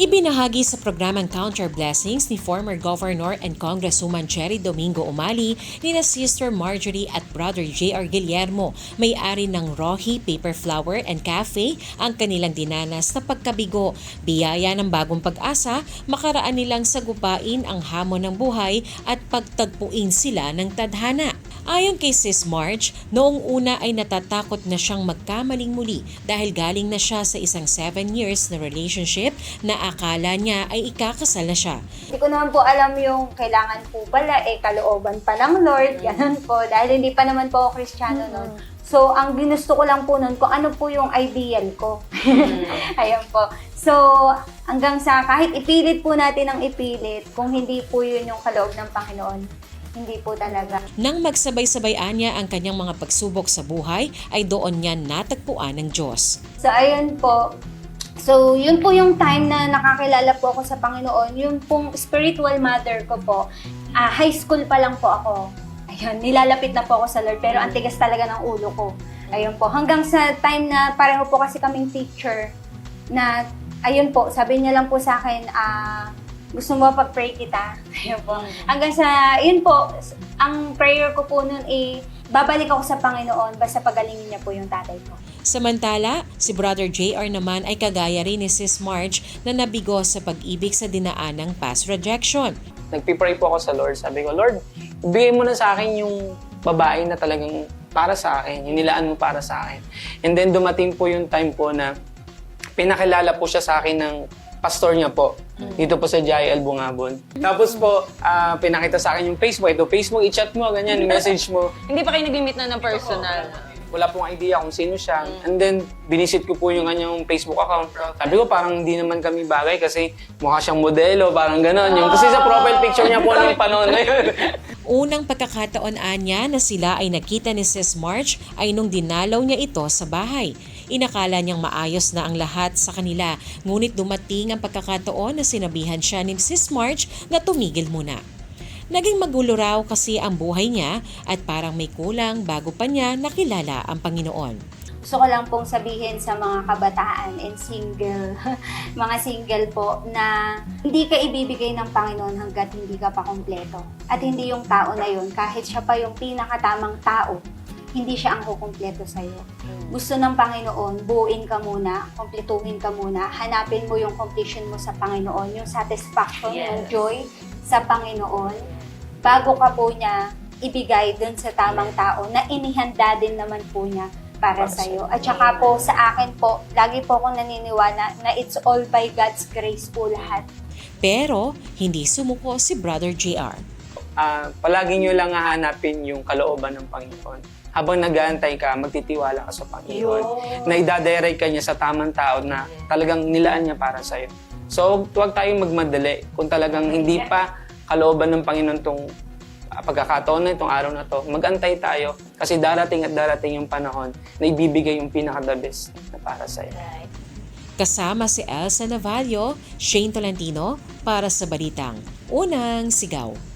Ibinahagi sa programang Counter Blessings ni former Governor and Congresswoman Cherry Domingo Umali ni na Sister Marjorie at Brother J.R. Guillermo, may-ari ng Rohi Paper Flower and Cafe, ang kanilang dinanas na pagkabigo. Biyaya ng bagong pag-asa, makaraan nilang sagupain ang hamon ng buhay at pagtagpuin sila ng tadhana. Ayon kay Sis March, noong una ay natatakot na siyang magkamaling muli dahil galing na siya sa isang 7 years na relationship na akala niya ay ikakasal na siya. Hindi ko naman po alam yung kailangan po pala, eh, kalooban pa ng Lord, ganun po. Dahil hindi pa naman po ako Kristiyano noon. So, ang ginusto ko lang po noon, kung ano po yung ideal ko. Ayan po. So, hanggang sa kahit ipilit po natin ang ipilit, kung hindi po yun yung kaloob ng Panginoon, hindi po talaga. Nang magsabay-sabayan niya ang kanyang mga pagsubok sa buhay, ay doon niya natagpuan ng Diyos. So, ayun po. So, yun po yung time na nakakilala po ako sa Panginoon. Yung pong spiritual mother ko po, ah, high school pa lang po ako. Ayun, nilalapit na po ako sa Lord, pero ang tigas talaga ng ulo ko. Ayun po. Hanggang sa time na pareho po kasi kaming teacher, na, ayun po, sabi niya lang po sa akin, ah, gusto mo pa pray kita? Ayun po. Hanggang sa, yun po, ang prayer ko po nun eh, babalik ako sa Panginoon basta pagalingin niya po yung tatay ko. Samantala, si Brother JR naman ay kagaya rin ni Sis March na nabigo sa pag-ibig sa dinaan ng past rejection. nagpipray po ako sa Lord. Sabi ko, Lord, bigay mo na sa akin yung babae na talagang para sa akin, yung nilaan mo para sa akin. And then dumating po yung time po na pinakilala po siya sa akin ng pastor niya po. Dito po sa JIL Bungabon. Tapos po, ah, pinakita sa akin yung Facebook. Ito, Facebook, i-chat mo, ganyan, message mo. Hindi pa kayo nag-meet na ng personal. Wala pong idea kung sino siya. And then, binisit ko po yung kanyang Facebook account. Sabi ko, parang hindi naman kami bagay kasi mukha siyang modelo, parang gano'n. Yung, kasi sa profile picture niya po ng panahon na yun. Unang pagkakataon anya na sila ay nakita ni Sis March ay nung dinalaw niya ito sa bahay. Inakala niyang maayos na ang lahat sa kanila, ngunit dumating ang pagkakataon na sinabihan siya ni Sis March na tumigil muna. Naging magulo raw kasi ang buhay niya at parang may kulang bago pa niya nakilala ang Panginoon. gusto ko lang pong sabihin sa mga kabataan and single, mga single po, na hindi ka ibibigay ng Panginoon hanggat hindi ka pa kompleto. At hindi yung tao na yun, kahit siya pa yung pinakatamang tao, hindi siya ang kukumpleto sa'yo. Gusto ng Panginoon, buuin ka muna, kompletuhin ka muna, hanapin mo yung completion mo sa Panginoon, yung satisfaction, yung joy sa Panginoon, bago ka po niya ibigay dun sa tamang tao na inihanda din naman po niya para sa iyo. At saka po sa akin po, lagi po akong naniniwala na it's all by God's grace po lahat. Pero hindi sumuko si Brother JR. Ah, palagi nyo lang hahanapin yung kalooban ng Panginoon. Habang nag-aantay ka, magtitiwala ka sa Panginoon. Na idadirect ka niya sa tamang tao na talagang nilaan niya para sa'yo. So, huwag tayong magmadali. Kung talagang hindi pa kalooban ng Panginoon tong ah, pagkakataon na itong araw na to, magantay tayo kasi darating at darating yung panahon na ibibigay yung pinaka-the best na para sa'yo. Kasama si Elsa Navallo, Shane Tolentino para sa Balitang Unang Sigaw.